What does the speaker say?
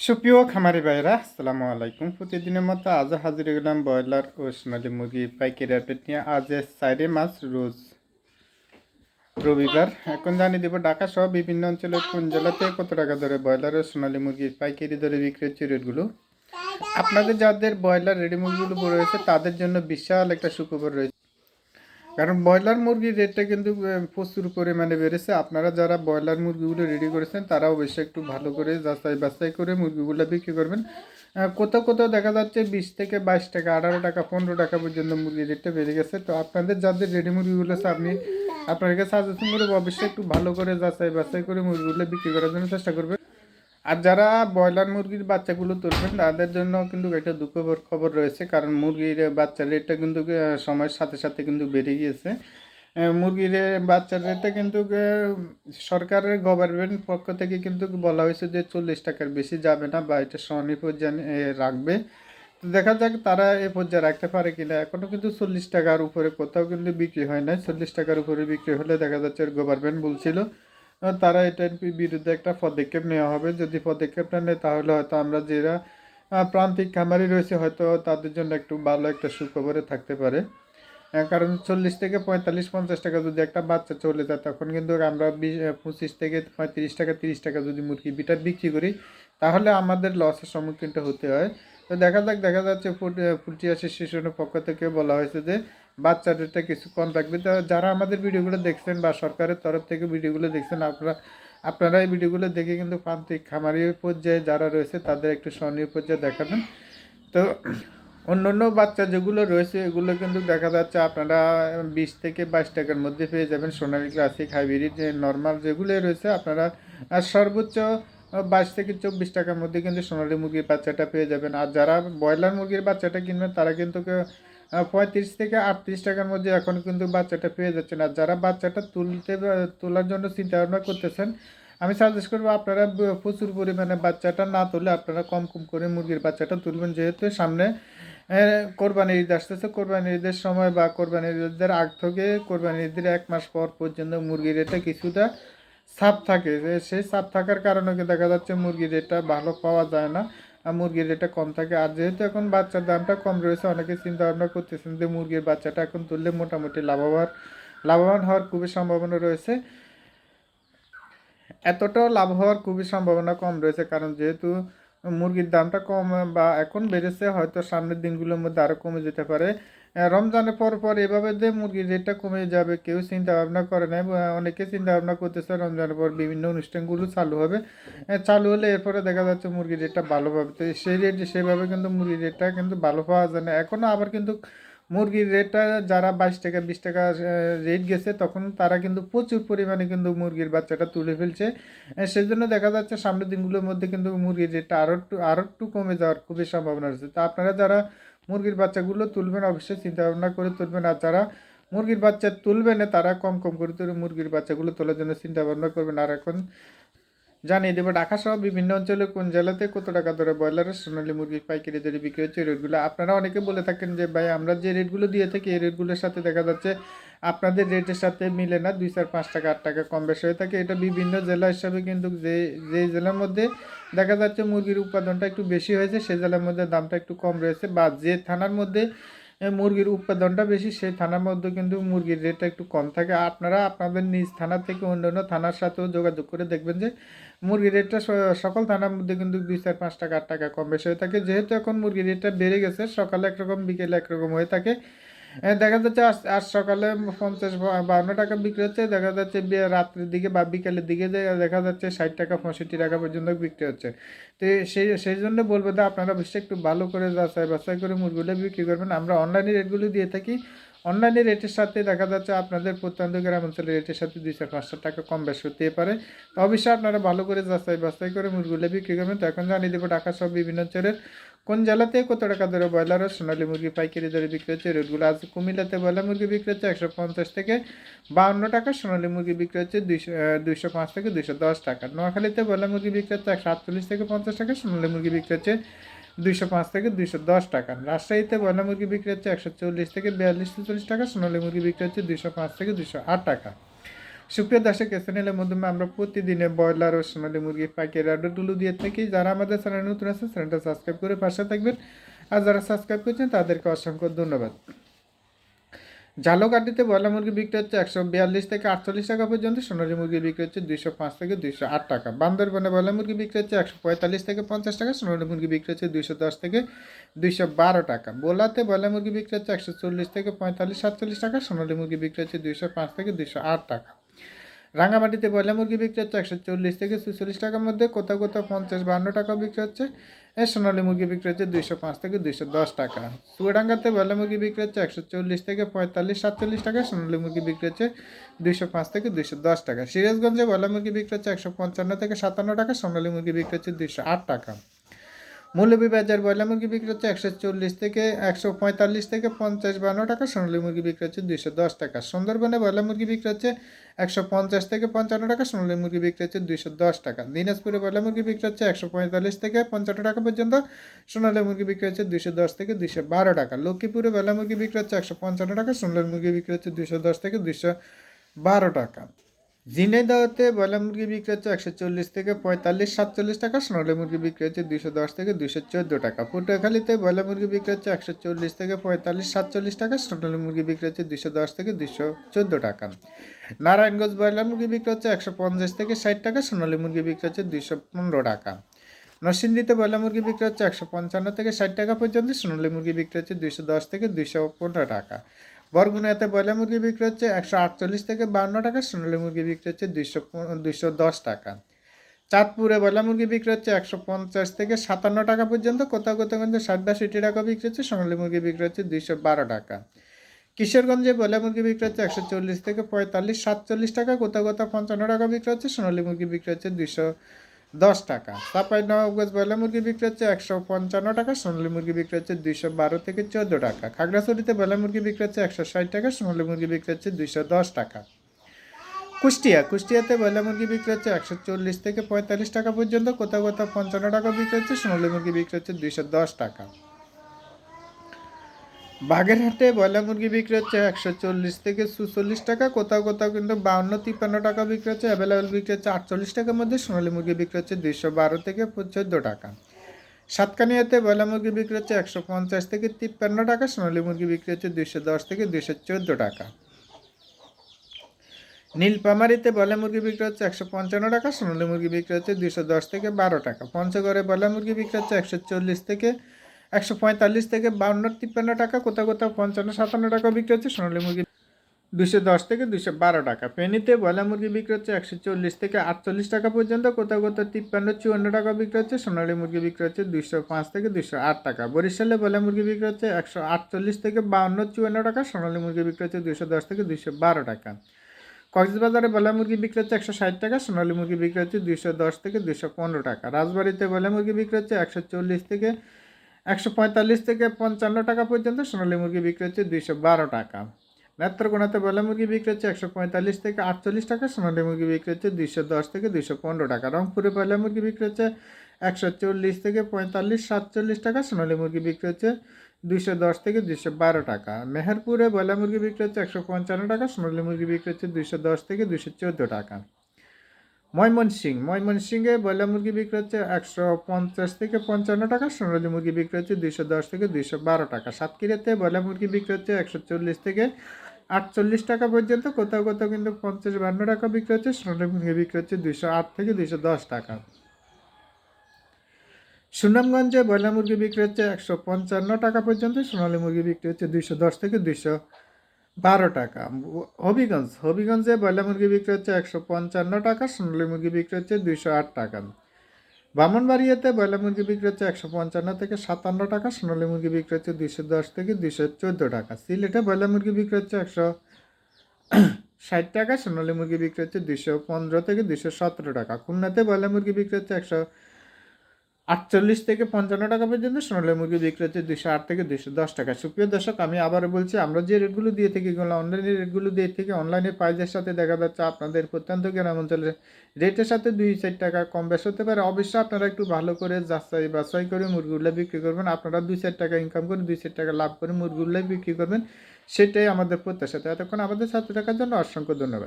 সুপ্রিয় খামারি ভাইরা আসসালামু আলাইকুম। প্রতিদিনের মতো আজও হাজির গেলাম ব্রয়লার ও সোনালি মুরগি পাইকারি আপডেট নিয়ে। আজ চারে মাস রোজ রবিবার। এখন জানিয়ে দেবো ঢাকা সহ বিভিন্ন অঞ্চলের কোন জেলাতে কত টাকা ধরে ব্রয়লার ও সোনালি মুরগি পাইকারি দরে বিক্রি হচ্ছে রেটগুলো? আপনাদের যাদের ব্রয়লার রেডি মুরগিগুলো রয়েছে, তাদের জন্য বিশাল একটা সুখবর রয়েছে। কারণ ব্রয়লার মুরগির রেটটা কিন্তু প্রচুর পরিমাণে বেড়েছে। আপনারা যারা ব্রয়লার মুরগিগুলো রেডি করেছেন তারা অবশ্যই একটু ভালো করে যাচাই বাছাই করে মুরগিগুলো বিক্রি করবেন। কোথাও কোথাও দেখা যাচ্ছে বিশ থেকে বাইশ টাকা, আঠারো টাকা, পনেরো টাকা পর্যন্ত মুরগির রেটটা বেড়ে গেছে। তো আপনাদের যাদের রেডি মুরগিগুলো আছে, আপনি আপনার কাছে সাজেশন করে অবশ্যই একটু ভালো করে যাচাই বাছাই করে মুরগিগুলো বিক্রি করার জন্য চেষ্টা করবেন। আর যারা ব্রয়লার মুরগির বাচ্চাগুলো তুলবেন, তাদের জন্য কিন্তু একটা দুঃখবর খবর রয়েছে, কারণ মুরগির বাচ্চার রেটটা কিন্তু সময়ের সাথে সাথে কিন্তু বেড়ে গিয়েছে। মুরগির বাচ্চার রেটটা কিন্তু সরকারের গভর্নমেন্ট পক্ষ থেকে কিন্তু বলা হয়েছে যে চল্লিশ টাকার বেশি যাবে না বা এটা স্বনির্ভর পর্যায়ে রাখবে। তো দেখা যাক তারা এ পর্যায়ে রাখতে পারে কিনা। এখনও কিন্তু চল্লিশ টাকার উপরে কোথাও কিন্তু বিক্রি হয় নাই। চল্লিশ টাকার উপরে বিক্রি হলে দেখা যাচ্ছে গভর্নমেন্ট বলছিল তারা এটার বিরুদ্ধে একটা পদক্ষেপ নেওয়া হবে। যদি পদক্ষেপটা নেয়, তাহলে হয়তো আমরা যারা প্রান্তিক খামারি রয়েছে, হয়তো তাদের জন্য একটু ভালো একটা সুখবরে থাকতে পারে। কারণ চল্লিশ থেকে পঁয়তাল্লিশ, পঞ্চাশ টাকা যদি একটা বাচ্চা চলে যায়, তখন কিন্তু আমরা বিশ পঁচিশ থেকে পঁয়ত্রিশ টাকা, তিরিশ টাকা যদি মুরগি বিটার বিক্রি করি, তাহলে আমাদের লসের সম্মুখীনটা হতে হয়। তো দেখা যাক, দেখা যাচ্ছে ফুলটি আসে পক্ষ থেকে বলা হয়েছে যে বাচ্চা রেটটা কিছু কম থাকবে। তো যারা আমাদের ভিডিওগুলো দেখছেন বা সরকারের তরফ থেকে ভিডিওগুলো দেখছেন, আপনারা আপনারা এই ভিডিওগুলো দেখে কিন্তু প্রান্তিক খামারি পর্যায়ে যারা রয়েছে, তাদের একটু স্বর্ণীয় পর্যায়ে দেখাবেন। তো অন্য অন্য বাচ্চা যেগুলো রয়েছে, এগুলো কিন্তু দেখা যাচ্ছে আপনারা বিশ থেকে বাইশ টাকার মধ্যে পেয়ে যাবেন। সোনালি ক্লাসিক, হাইব্রিড, যে নর্মাল যেগুলো রয়েছে, আপনারা সর্বোচ্চ বাইশ থেকে চব্বিশ টাকার মধ্যে কিন্তু সোনালি মুরগির বাচ্চাটা পেয়ে যাবেন। আর যারা ব্রয়লার মুরগির বাচ্চাটা কিনবেন, তারা কিন্তু পঁয়ত্রিশ থেকে আটত্রিশ টাকার মধ্যে এখন কিন্তু বাচ্চাটা পেয়ে যাচ্ছেন। আর যারা বাচ্চাটা তুলতে তোলার জন্য চিন্তা ভাবনা করতেছেন আমি সাজেস্ট করব আপনারা প্রচুর পরিমাণে বাচ্চাটা না তুলে আপনারা কম কম করে মুরগির বাচ্চাটা তুলবেন। যেহেতু সামনে আহ, কোরবানির ঈদ আসতেছে। কোরবানির ঈদের সময় বা কোরবানির ঈদের আগ থেকে কোরবানির ঈদের এক মাস পর পর্যন্ত মুরগির রেটটা কিছুটা সাপ থাকে। সেই সাপ থাকার কারণে দেখা যাচ্ছে মুরগির রেটটা ভালো পাওয়া যায় না। মুরগির রেটটা কম থাকে। আর যেহেতু এখন বাচ্চার দামটা কম রয়েছে, অনেকে চিন্তা ভাবনা করতেছেন যে মুরগির বাচ্চাটা এখন তুললে মোটামুটি লাভবান লাভবান হওয়ার খুবই সম্ভাবনা রয়েছে। এতটাও লাভ হওয়ার খুবই সম্ভাবনা কম রয়েছে, কারণ যেহেতু মুরগির দামটা কম বা এখন বেড়েছে, হয়তো সামনের দিনগুলোর মধ্যে আরও কমে যেতে পারে। রমজানের পর পর এভাবে যে মুরগির রেটটা কমে যাবে, কেউ চিন্তা ভাবনা করে না অনেকে চিন্তা ভাবনা করতেছে রমজানের পর বিভিন্ন অনুষ্ঠানগুলো চালু হবে। চালু হলে এরপরে দেখা যাচ্ছে মুরগির রেটটা ভালো পাবে তো সেই রেট, সেভাবে কিন্তু মুরগির রেটটা কিন্তু ভালো পাওয়া যায় না। এখনও আবার কিন্তু মুরগির রেটটা যারা বাইশ টাকা, বিশ টাকা রেট গেছে, তখন তারা কিন্তু প্রচুর পরিমাণে কিন্তু মুরগির বাচ্চাটা তুলে ফেলছে। সেই জন্য দেখা যাচ্ছে সামনের দিনগুলোর মধ্যে কিন্তু মুরগির রেটটা আরও একটু আরও একটু কমে যাওয়ার খুবই সম্ভাবনা রয়েছে। তো আপনারা যারা মুরগির বাচ্চাগুলো তুলবেন অবশ্যই চিন্তা ভাবনা করে তুলবেন আর যারা মুরগির বাচ্চা তুলবে না, তারা কম কম করে তুলে মুরগির বাচ্চাগুলো তোলার জন্য চিন্তা ভাবনা করবেন আর এখন জানিয়ে দেবো ঢাকা সহ বিভিন্ন অঞ্চলে কোন জেলাতে কত টাকা ধরে ব্রয়লারের সোনালী মুরগির পাইকারি দরে বিক্রি হচ্ছে রেটগুলো? আপনারা অনেকে বলে থাকেন যে, ভাই, আমরা যে রেটগুলো দিয়ে থাকি, এই রেটগুলোর সাথে দেখা যাচ্ছে আপনাদের রেটের সাথে মিলে না, দুই চার, পাঁচ টাকা, আট টাকা কম বেশি হয়ে থাকে। এটা বিভিন্ন জেলা হিসাবে কিন্তু যে যে জেলার মধ্যে দেখা যাচ্ছে মুরগির উৎপাদনটা একটু বেশি হয়েছে সেই জেলার মধ্যে দামটা একটু কম রয়েছে বা যে থানার মধ্যে মুরগির উৎপাদনটা বেশি সেই থানার মধ্যে কিন্তু মুরগির রেটটা একটু কম থাকে। আপনারা আপনাদের নিজ থানা থেকে অন্য অন্য থানার সাথেও যোগাযোগ করে দেখবেন যে, মুরগির রেটটা স- সকল থানার মধ্যে কিন্তু দুই চার, পাঁচ টাকা, আট টাকা কম বেশি হয়ে থাকে। যেহেতু এখন মুরগির রেটটা বেড়ে গেছে, সকালে একরকম, বিকেলে একরকম হয়ে থাকে দেখা যাচ্ছে আজ সকালে পঞ্চাশ বাউন্ন টাকা বিক্রি হচ্ছে, দেখা যাচ্ছে রাত্রের দিকে বা বিকেলের দিকে দেখা যাচ্ছে ষাট টাকা, পঁয়ষট্টি টাকা পর্যন্ত বিক্রি হচ্ছে। তো সেই সেই জন্য বলব যে আপনারা অবশ্যই একটু ভালো করে যাচাই বাছাই করে মুরগিগুলো বিক্রি করবেন। আমরা অনলাইনে রেটগুলো দিয়ে থাকি। অনলাইনে রেটের সাথে দেখা যাচ্ছে আপনাদের প্রত্যন্ত গ্রাম অঞ্চলের রেটের সাথে দুই চার পাঁচশো টাকা কম বেশ হতে পারে। তো অবশ্যই আপনারা ভালো করে যাচাই বাছাই করে মুরগিগুলো বিক্রি করবেন। তো এখন জানিয়ে দেবো ঢাকা সব বিভিন্ন অঞ্চলের কোন জেলাতে কত টাকা ধরে ব্রয়লার ও সোনালী মুরগি পাইকারি দরে বিক্রি হচ্ছে? রেটগুলো আজ কুমিল্লাতে ব্রয়লার মুরগি বিক্রি হচ্ছে একশো পঞ্চাশ থেকে বাউন্ন টাকা, সোনালী মুরগি বিক্রি হচ্ছে দুইশো দুইশো পাঁচ থেকে দুইশো দশ টাকা। নোয়াখালীতে ব্রয়লার মুরগি বিক্রি হচ্ছে একশো আটচল্লিশ থেকে পঞ্চাশ টাকা, সোনালী মুরগি বিক্রি হচ্ছে দুইশো পাঁচ থেকে দুইশো দশ টাকা। রাজশাহীতে ব্রয়লার মুরগি বিক্রি হচ্ছে একশো চল্লিশ থেকে বিয়াল্লিশ চল্লিশ টাকা, সোনালী মুরগি বিক্রি হচ্ছে দুইশো পাঁচ থেকে দুইশো আট টাকা। সুপ্রিয় দর্শক চ্যানেলের মাধ্যমে আমরা প্রতিদিনে ব্রয়লার ও সোনালী মুরগির পাইকারি অর্ডারগুলো দিয়ে থাকি। যারা আমাদের চ্যানেল নতুন আছে চ্যানেলটা সাবস্ক্রাইব করে পাশে থাকবেন। আর যারা সাবস্ক্রাইব করছেন, তাদেরকে অসংখ্য ধন্যবাদ। ঝালকাঠিতে ব্রয়লার মুরগি বিক্রি হচ্ছে একশো বিয়াল্লিশ থেকে আটচল্লিশ টাকা পর্যন্ত। সোনালী মুরগি বিক্রি হচ্ছে দুইশো পাঁচ থেকে দুইশো আট টাকা। বান্দরবনে ব্রয়লার মুরগি বিক্রি হচ্ছে একশো পঁয়তাল্লিশ থেকে পঞ্চাশ টাকা। সোনালী মুরগি বিক্রি হচ্ছে দুইশো দশ থেকে দুইশো বারো টাকা। বোলাতে ব্রয়লার মুরগি বিক্রি হচ্ছে একশো চল্লিশ থেকে পঁয়তাল্লিশ, সাতচল্লিশ টাকা। সোনালী মুরগি বিক্রি হচ্ছে দুইশো পাঁচ থেকে দুইশো আট টাকা। রাঙামাটিতে ব্রয়লার মুরগি বিক্রি হচ্ছে একশো চল্লিশ থেকে ছুচল্লিশ টাকার মধ্যে, কোথাও কোথাও পঞ্চাশ বান্ন টাকা বিক্রি হচ্ছে। সোনালী মুরগি বিক্রি হচ্ছে দুইশো পাঁচ থেকে দুইশো দশ টাকা। চুয়াডাঙ্গাতে ব্রয়লার মুরগি বিক্রি হচ্ছে একশো চল্লিশ থেকে পঁয়তাল্লিশ, সাতচল্লিশ টাকা। সোনালী মুরগি বিক্রি হচ্ছে দুইশো পাঁচ থেকে দুইশো দশ টাকা। সিরাজগঞ্জে ব্রয়লার মুরগি বিক্রি হচ্ছে একশো পঞ্চান্ন থেকে সাতান্ন টাকা। সোনালী মুরগি বিক্রি হচ্ছে দুইশো আট টাকা। মৌলভীবাজার ব্রয়লার মুরগি বিক্রি হচ্ছে একশো চল্লিশ থেকে একশো পঁয়তাল্লিশ থেকে পঞ্চাশ বান্ন টাকা, সোনালী মুরগি বিক্রি হচ্ছে দুইশো দশ টাকা। সুন্দরবনে ব্রয়লার মুরগি বিক্রি হচ্ছে একশো পঞ্চাশ থেকে পঞ্চান্ন টাকা, সোনালী মুরগি বিক্রি হচ্ছে দুইশো দশ টাকা। দিনাজপুরে ব্রয়লার মুরগি বিক্রি হচ্ছে একশো পঁয়তাল্লিশ থেকে পঞ্চান্ন টাকা পর্যন্ত, সোনালী মুরগি বিক্রি হচ্ছে দুইশো দশ থেকে দুইশো বারো টাকা। লক্ষ্মীপুরে ব্রয়লার মুরগি বিক্রি হচ্ছে একশো পঞ্চান্ন টাকা, সোনালী মুরগি বিক্রি হচ্ছে দুইশো দশ থেকে দুইশো বারো টাকা। ঝিনাইদহতে ব্রয়লার মুরগি বিক্রি হচ্ছে একশো চল্লিশ থেকে পঁয়তাল্লিশ, সাতচল্লিশ টাকা, সোনালী মুরগি বিক্রি হচ্ছে দুশো দশ থেকে দুশো চোদ্দ টাকা। পটুয়াখালীতে ব্রয়লার মুরগি বিক্রি হচ্ছে একশো চল্লিশ থেকে পঁয়তাল্লিশ, সাতচল্লিশ টাকা, সোনালী মুরগি বিক্রি হচ্ছে দুশো দশ থেকে দুশো চোদ্দ টাকা। নারায়ণগঞ্জ ব্রয়লার মুরগি বিক্রি হচ্ছে একশো পঞ্চাশ থেকে ষাট টাকা, সোনালী মুরগি বিক্রি হচ্ছে দুশো পনেরো টাকা। নরসিংদীতে ব্রয়লার মুরগি বিক্রি হচ্ছে একশো পঞ্চান্ন থেকে ষাট টাকা পর্যন্ত, সোনালী মুরগি বিক্রি হচ্ছে দুশো দশ থেকে দুশো পনেরো টাকা। বরগুনাতে ব্রয়লার মুরগি বিক্রি হচ্ছে একশো আটচল্লিশ থেকে বান্ন টাকা, সোনালী মুরগি বিক্রি হচ্ছে দুইশো দুইশো দশ টাকা। চাঁদপুরে ব্রয়লার মুরগি বিক্রি হচ্ছে একশো পঞ্চাশ থেকে সাতান্ন টাকা পর্যন্ত, কোথাও কোথাও কিন্তু ষাট বাষট্টি টাকা বিক্রি হচ্ছে, সোনালী মুরগি বিক্রি হচ্ছে দুইশো বারো টাকা। কিশোরগঞ্জে ব্রয়লার মুরগি বিক্রি হচ্ছে একশো চল্লিশ থেকে পঁয়তাল্লিশ, সাতচল্লিশ টাকা, কোথাও কোথাও পঞ্চান্ন টাকা বিক্রি হচ্ছে, সোনালী মুরগি বিক্রি হচ্ছে দুইশো দশ টাকা। চাপাই নবাবগঞ্জ ব্রয়লার মুরগি বিক্রি হচ্ছে একশো পঞ্চান্ন টাকা, সোনালী মুরগি বিক্রি হচ্ছে দুইশো বারো থেকে চোদ্দ টাকা। খাগড়াছড়িতে ব্রয়লার মুরগি বিক্রি হচ্ছে একশো ষাট টাকা, সোনালি মুরগি বিক্রি হচ্ছে দুইশো দশ টাকা। কুষ্টিয়া, কুষ্টিয়াতে ব্রয়লার মুরগি বিক্রি হচ্ছে একশো চল্লিশ থেকে পঁয়তাল্লিশ টাকা পর্যন্ত, কোথাও কোথাও পঞ্চান্ন টাকা বিক্রি হচ্ছে, সোনালি মুরগি বিক্রি হচ্ছে দুইশো দশ টাকা। বাগেরহাটে ব্রয়লার মুরগি বিক্রি হচ্ছে একশো চল্লিশ থেকে চুচল্লিশ টাকা, কোথাও কোথাও কিন্তু বাউন্ন, তিপ্পান্ন টাকা বিক্রি হচ্ছে অ্যাভেলেবেল বিক্রি হচ্ছে আটচল্লিশ টাকার মধ্যে, সোনালী মুরগি বিক্রি হচ্ছে দুইশো বারো থেকে চোদ্দ টাকা। সাতকানিয়াতে ব্রয়লার মুরগি বিক্রি হচ্ছে একশো পঞ্চাশ থেকে তিপ্পান্ন টাকা, সোনালী মুরগি বিক্রি হচ্ছে দুইশো দশ থেকে দুইশো চোদ্দ টাকা। নীলপামারিতে ব্রয়লার মুরগি বিক্রি হচ্ছে একশো পঞ্চান্ন টাকা, সোনালী মুরগি বিক্রি হচ্ছে দুশো দশ থেকে বারো টাকা। পঞ্চগড়ে ব্রয়লার মুরগি বিক্রি হচ্ছে একশো চল্লিশ থেকে একশো পঁয়তাল্লিশ থেকে বাউন্ন তিপ্পান্ন টাকা, কোথাও কোথাও পঞ্চান্ন, সাতান্ন টাকা বিক্রি হচ্ছে। সোনালী মুরগি দুশো দশ থেকে দুশো বারো টাকা। পেনিতে ব্রয়লার মুরগি বিক্রি হচ্ছে একশো চল্লিশ থেকে আটচল্লিশ টাকা পর্যন্ত, কোথাও কোথাও তিপ্পান্ন, চুয়ান্ন টাকা বিক্রি হচ্ছে। সোনালী মুরগি বিক্রি হচ্ছে দুশো পাঁচ থেকে দুশো আট টাকা। বরিশালে ব্রয়লার মুরগি বিক্রি হচ্ছে একশো আটচল্লিশ থেকে বাউন্ন, চুয়ান্ন টাকা। সোনালী মুরগি বিক্রি হচ্ছে দুশো দশ থেকে দুশো বারো টাকা। কক্সবাজারে ব্রয়লার মুরগি বিক্রি হচ্ছে একশো ষাট টাকা, সোনালী মুরগি বিক্রি হচ্ছে দুশো দশ থেকে দুশো পনেরো টাকা। রাজবাড়িতে ব্রয়লার মুরগি বিক্রি হচ্ছে একশো চল্লিশ থেকে একশো পঁয়তাল্লিশ থেকে পঞ্চান্ন টাকা পর্যন্ত সোনালী মুরগি বিক্রি হচ্ছে দুইশো বারো টাকা। নেত্রকোনাতে বয়লা মুরগি বিক্রি হচ্ছে একশো পঁয়তাল্লিশ থেকে আটচল্লিশ টাকা, সোনালী মুরগি বিক্রি হচ্ছে দুইশো দশ থেকে দুইশো পনেরো টাকা। রংপুরে বয়লা মুরগি বিক্রি হচ্ছে একশো চল্লিশ থেকে পঁয়তাল্লিশ, সাতচল্লিশ টাকা, সোনালী মুরগি বিক্রি হচ্ছে দুইশো দশ থেকে দুইশো বারো টাকা। মেহেরপুরে বয়লা মুরগি বিক্রি হচ্ছে একশো পঞ্চান্ন টাকা, সোনালী মুরগি বিক্রি হচ্ছে দুইশো দশ থেকে দুইশো চোদ্দ টাকা। ময়মনসিং ময়মনসিংহে ব্রয়লার মুরগি বিক্রি হচ্ছে একশো পঞ্চাশ থেকে পঞ্চান্ন টাকা, সোনালী মুরগি বিক্রি হচ্ছে দুইশো দশ থেকে দুইশো বারো টাকা। সাতক্ষীরাতে ব্রয়লার মুরগি বিক্রি হচ্ছে একশো চল্লিশ থেকে আটচল্লিশ টাকা পর্যন্ত, কোথাও কোথাও কিন্তু পঞ্চাশ বান্ন টাকা বিক্রি হচ্ছে, সোনালী মুরগি বিক্রি হচ্ছে দুইশো আট থেকে দুইশো দশ টাকা। সুনামগঞ্জে ব্রয়লার মুরগি বিক্রি হচ্ছে একশো পঞ্চান্ন টাকা পর্যন্ত, সোনালী মুরগি বিক্রি হচ্ছে দুইশো দশ থেকে দুইশো বারো টাকা। হবিগঞ্জ, হবিগঞ্জে ব্রয়লার মুরগি বিক্রি হচ্ছে একশো পঞ্চান্ন টাকা, সোনালী মুরগি বিক্রি হচ্ছে দুইশো আট টাকা। বামনবাড়িয়াতে ব্রয়লার মুরগি বিক্রি হচ্ছে একশো পঞ্চান্ন থেকে সাতান্ন টাকা, সোনালী মুরগি বিক্রি হচ্ছে দুইশো দশ থেকে দুইশো চোদ্দ টাকা। সিলেটে ব্রয়লার মুরগি বিক্রি হচ্ছে একশো ষাট টাকা, সোনালী মুরগি বিক্রি হচ্ছে দুইশো পনেরো থেকে দুইশো সতেরো টাকা। খুলনাতে ব্রয়লার মুরগি বিক্রি হচ্ছে একশো আটচল্লিশ থেকে পঞ্চান্ন টাকা পর্যন্ত, সোনালী মুরগি বিক্রি হচ্ছে দুশো আট থেকে দুশো দশ টাকা। সুপ্রিয় দর্শক, আমি আবারও বলছি, আমরা যে রেটগুলো দিয়ে থাকি এগুলো অনলাইনের রেটগুলো দিয়ে থেকে অনলাইনের প্রাইজের সাথে দেখা যাচ্ছে আপনাদের প্রত্যন্ত গ্রাম অঞ্চলে রেটের সাথে দুই চার টাকা কম বেশ হতে পারে। অবশ্যই আপনারা একটু ভালো করে যাচাই বাছাই করে মুরগিগুলো বিক্রি করবেন। আপনারা দুই চার টাকা ইনকাম করে দুই চার টাকা লাভ করে মুরগিগুলো বিক্রি করবেন, সেটাই আমাদের প্রত্যাশা। এতক্ষণ আমাদের সাথে থাকার জন্য অসংখ্য ধন্যবাদ।